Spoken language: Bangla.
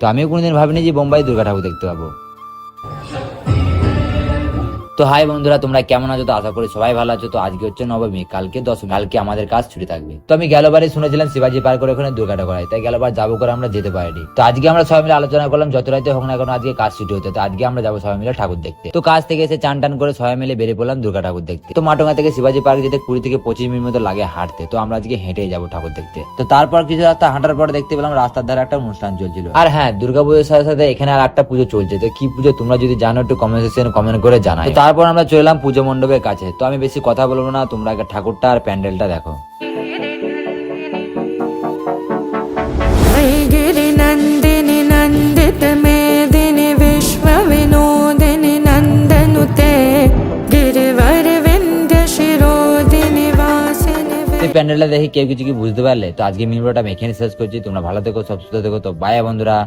তো আমিও কোনোদিন ভাবিনি যে বোম্বাই দুর্গা ঠাকুর দেখতে পাবো। তো হাই বন্ধুরা, তোমরা কেমন আছো? তো আশা করি সবাই ভালো আছো। তো আজকে হচ্ছে নবমী, কালকে দশমী, কালকে আমাদের কাজ ছুটি থাকবে। তো আমি গেলবারে শুনেছিলাম শিবাজি পার্ক করে ওখানে দুর্গাটা করাই তাই গেলবার যাব করে আমরা যেতে পারিনি। তো আজকে আমরা সবাই মিলে আলোচনা করলাম, যত রাতে হোক না কেন আজকে কাজ ছুটি হতে, তো আজকে আমরা যাব সবাই মিলে ঠাকুর দেখতে। তো কাজ থেকে এসে চান টান করে সবাই মিলে বেরিয়ে পড়লাম দুর্গা ঠাকুর দেখতে। তো মাটঙ্গা থেকে শিবাজি পার্ক যেতে কুড়ি থেকে পঁচিশ মিনিট মতো লাগে হাঁটতে, তো আমরা আজকে হেঁটে যাব ঠাকুর দেখতে। তো তারপর কিছু রাস্তা হাঁটার পর দেখতে পেলাম রাস্তার ধারে একটা অনুষ্ঠান চলছিল। আর হ্যাঁ দুর্গা পুজোর সাথে সাথে এখানে আর একটা পুজো চলছে, তো কি পুজো তোমরা যদি জানো একটু কমেন্ট সেকশনে কমেন্ট করে জানাই। তো তারপর আমরা চলে এলাম পুজো মণ্ডপের কাছে তো আমি বেশি কথা বলবো না তোমরা আগে ঠাকুরটা আর প্যান্ডেলটা দেখো गिरिनन्दिनि नन्दितमेदिनि विश्वविनोदिनि नन्दनुते गिरिवरविन्द्यशिरोदिनि वासिनि তো এই প্যান্ডেলটা দেখে কেউ কিছু কি বুঝতে পারলে তো আজকে মিনিটটা আমি এখানে শেষ করছি তোমরা ভালো থেকো সব সুস্থ থেকো তো বাই বন্ধুরা